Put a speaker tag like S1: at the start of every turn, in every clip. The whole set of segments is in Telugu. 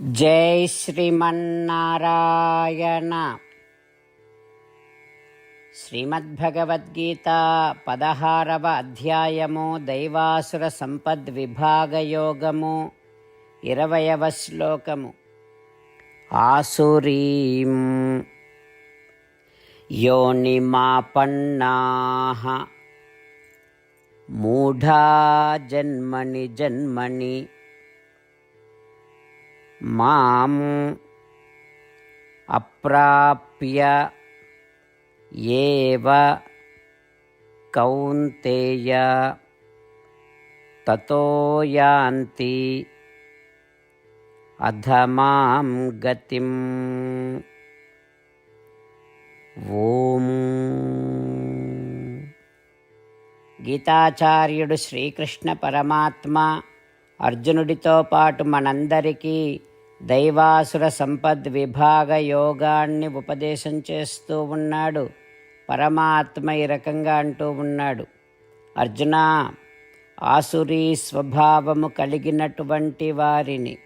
S1: జై శ్రీమన్నారాయణ. శ్రీమద్భగవద్గీత పదహారవ అధ్యాయము దైవాసుర సంపద్ విభాగయోగము ఇరవయవ శ్లోకము. ఆసురీం యోనిమాపన్నా. మూఢా జన్మని జన్మని మాం అప్రాప్య ఏవ కౌంతేయ తతో యాంతి అధమాం గతిం. ఓం. గీతాచార్యుడు శ్రీకృష్ణ పరమాత్మ అర్జునుడితో పాటు మనందరికీ దైవాసుర సంపద్ విభాగ యోగాన్ని ఉపదేశం చేస్తూ ఉన్నాడు. పరమాత్మ ఈ రకంగా అంటూ ఉన్నాడు. అర్జున ఆసురీ స్వభావము కలిగినటువంటి వారిని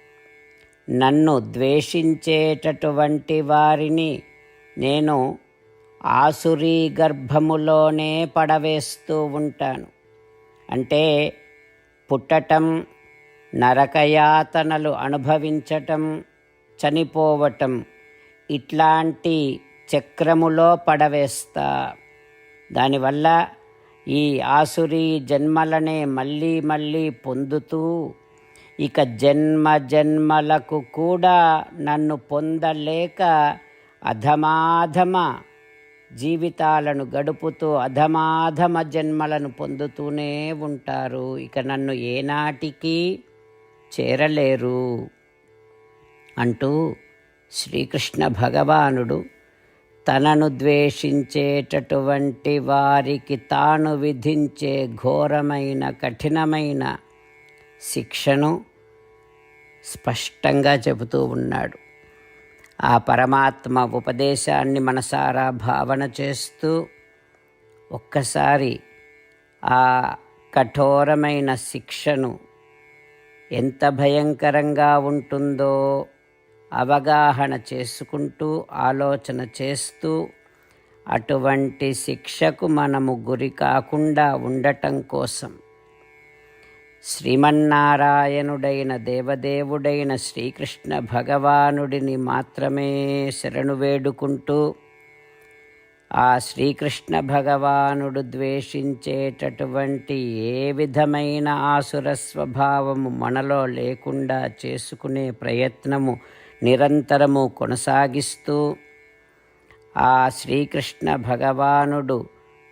S1: నన్ను ద్వేషించేటటువంటి వారిని నేను ఆసురీ గర్భములోనే పడవేస్తూ ఉంటాను. అంటే పుట్టటం నరకయాతనలు అనుభవించటం చనిపోవటం ఇట్లాంటి చక్రములో పడవేస్తా. దానివల్ల ఈ ఆసురి జన్మలనే మళ్ళీ మళ్ళీ పొందుతూ ఇక జన్మ జన్మలకు కూడా నన్ను పొందలేక అధమాధమ జీవితాలను గడుపుతూ అధమాధమ జన్మలను పొందుతూనే ఉంటారు. ఇక నన్ను ఏనాటికి చేరలేరు అంటూ శ్రీకృష్ణ భగవానుడు తనను ద్వేషించేటటువంటి వారికి తాను విధించే ఘోరమైన కఠినమైన శిక్షను స్పష్టంగా చెబుతూ ఉన్నాడు. ఆ పరమాత్మ ఉపదేశాన్ని మనసారా భావన చేస్తూ ఒక్కసారి ఆ కఠోరమైన శిక్షను ఎంత భయంకరంగా ఉంటుందో అవగాహన చేసుకుంటూ ఆలోచన చేస్తూ అటువంటి శిక్షకు మనము గురి కాకుండా ఉండటం కోసం శ్రీమన్నారాయణుడైన దేవదేవుడైన శ్రీకృష్ణ భగవానుడిని మాత్రమే శరణు వేడుకుంటూ ఆ శ్రీకృష్ణ భగవానుడు ద్వేషించేటటువంటి ఏ విధమైన ఆసుర స్వభావము మనలో లేకుండా చేసుకునే ప్రయత్నము నిరంతరము కొనసాగిస్తూ ఆ శ్రీకృష్ణ భగవానుడు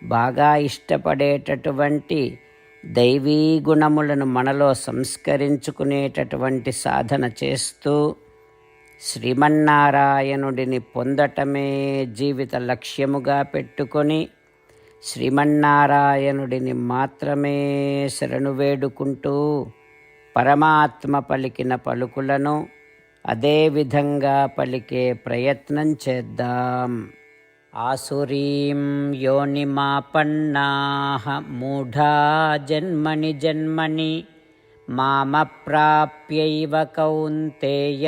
S1: బాగా ఇష్టపడేటటువంటి దైవీ గుణములను మనలో సంస్కరించుకునేటటువంటి సాధన చేస్తూ శ్రీమన్నారాయణుడిని పొందటమే జీవిత లక్ష్యముగా పెట్టుకొని శ్రీమన్నారాయణుడిని మాత్రమే శరణు వేడుకుంటూ పరమాత్మ పలికిన పలుకులను అదేవిధంగా పలికే ప్రయత్నం చేద్దాం. ఆసురీం యోనిమాపన్నా మూఢా జన్మని జన్మని మామప్రాప్యైవ కౌంతేయ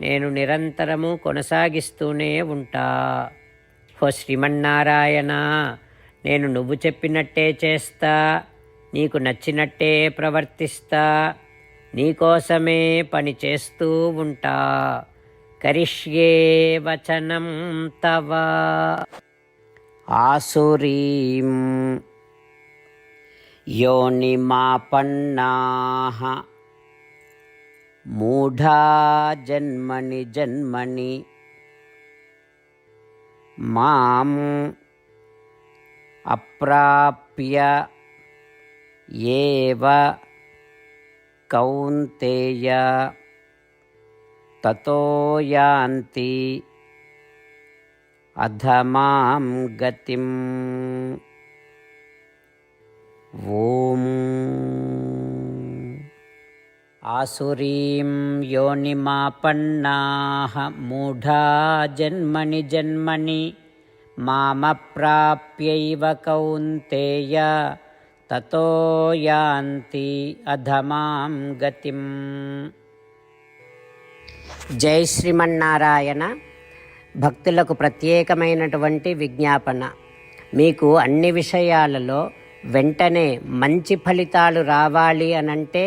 S1: నేను నిరంతరము కొనసాగిస్తూనే ఉంటా హో శ్రీమన్నారాయణ నేను నువ్వు చెప్పినట్టే చేస్తా నీకు నచ్చినట్టే ప్రవర్తిస్తా నీకోసమే పని చేస్తూ ఉంటా కరిష్యే వచనం తవ ఆసురీం योनिमापन्नाः मूढा जन्मनि जन्मनि माम् अप्राप्य एव कौन्तेय ततो यान्ति अधमां गतिम्। ॐ आसुरीं योनिमापन्नाः मूढा जन्मनि जन्मनि మామప్రాప్యైవ కౌంతేయ తతో యాంతి అధమాం గతిం జై శ్రీమన్నారాయణ భక్తులకు ప్రత్యేకమైనటువంటి విజ్ఞాపన మీకు అన్ని విషయాలలో వెంటనే మంచి ఫలితాలు రావాలి అనంటే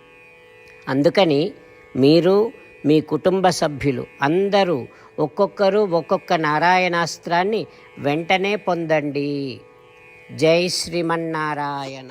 S1: అందుకని మీరు మీ కుటుంబ సభ్యులు అందరూ ఒక్కొక్కరు ఒక్కొక్క నారాయణాస్త్రాన్ని వెంటనే పొందండి. జై శ్రీమన్నారాయణ.